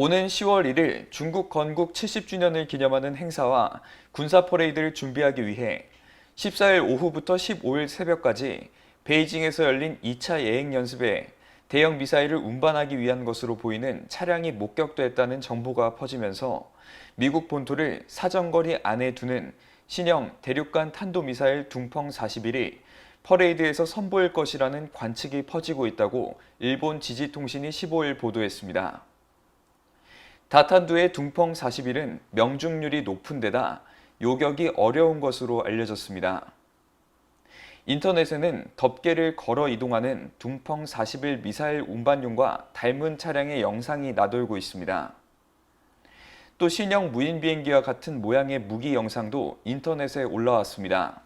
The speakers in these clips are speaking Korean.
오는 10월 1일 중국 건국 70주년을 기념하는 행사와 군사 퍼레이드를 준비하기 위해 14일 오후부터 15일 새벽까지 베이징에서 열린 2차 예행 연습에 대형 미사일을 운반하기 위한 것으로 보이는 차량이 목격됐다는 정보가 퍼지면서 미국 본토를 사정거리 안에 두는 신형 대륙간 탄도미사일 둥펑 41이 퍼레이드에서 선보일 것이라는 관측이 퍼지고 있다고 일본 지지통신이 15일 보도했습니다. 다탄두의 둥펑 41은 명중률이 높은 데다 요격이 어려운 것으로 알려졌습니다. 인터넷에는 덮개를 걸어 이동하는 둥펑 41 미사일 운반용과 닮은 차량의 영상이 나돌고 있습니다. 또 신형 무인 비행기와 같은 모양의 무기 영상도 인터넷에 올라왔습니다.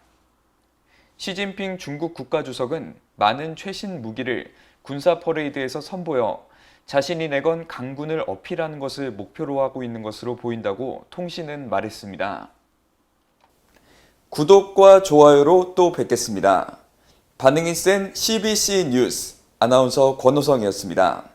시진핑 중국 국가주석은 많은 최신 무기를 군사 퍼레이드에서 선보여 자신이 내건 강군을 어필하는 것을 목표로 하고 있는 것으로 보인다고 통신은 말했습니다. 구독과 좋아요로 또 뵙겠습니다. 반응이 센 CBC 뉴스 아나운서 권호성이었습니다.